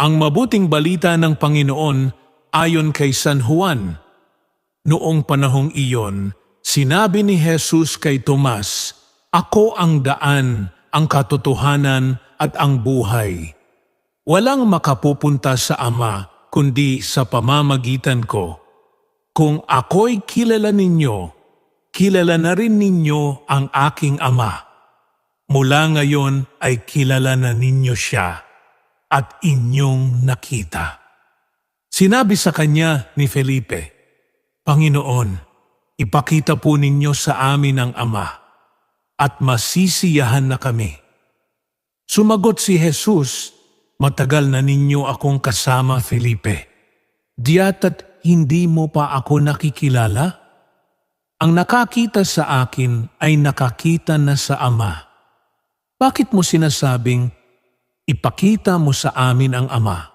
Ang mabuting balita ng Panginoon ayon kay San Juan. Noong panahong iyon, sinabi ni Jesus kay Tomas, Ako ang daan, ang katotohanan at ang buhay. Walang makapupunta sa Ama kundi sa pamamagitan ko. Kung ako'y kilala ninyo, kilala na rin ninyo ang aking Ama. Mula ngayon ay kilala na ninyo siya at inyong nakita. Sinabi sa kanya ni Felipe, Panginoon, ipakita po ninyo sa amin ang Ama at masisiyahan na kami. Sumagot si Jesus, Matagal na ninyo akong kasama, Felipe. Diya't hindi mo pa ako nakikilala? Ang nakakita sa akin ay nakakita na sa Ama. Bakit mo sinasabing, ipakita mo sa amin ang Ama?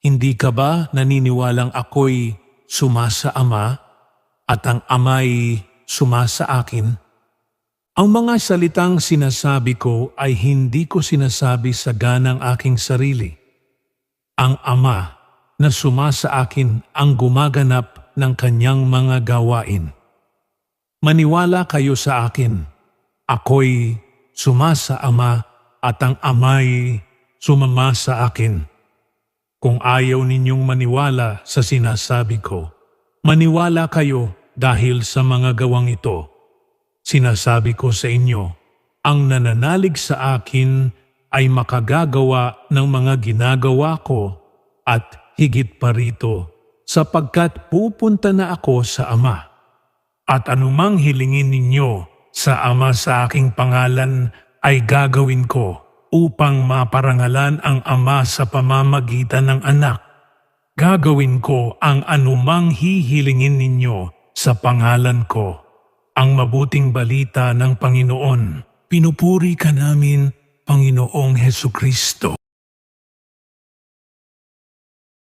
Hindi ka ba naniniwalang ako'y sumasa Ama at ang Ama'y sumasa akin? Ang mga salitang sinasabi ko ay hindi ko sinasabi sa ganang aking sarili. Ang Ama na sumasa akin ang gumaganap ng kanyang mga gawain. Maniwala kayo sa akin. Ako'y sumasa Ama at ang Ama'y sumama sa akin. Kung ayaw ninyong maniwala sa sinasabi ko, maniwala kayo dahil sa mga gawang ito. Sinasabi ko sa inyo, ang nananalig sa akin ay makagagawa ng mga ginagawa ko at higit pa rito sapagkat pupunta na ako sa Ama. At anumang hilingin ninyo sa Ama sa aking pangalan ay gagawin ko upang maparangalan ang Ama sa pamamagitan ng anak. Gagawin ko ang anumang hihilingin ninyo sa pangalan ko. Ang mabuting balita ng Panginoon. Pinupuri ka namin, Panginoong Heso Kristo.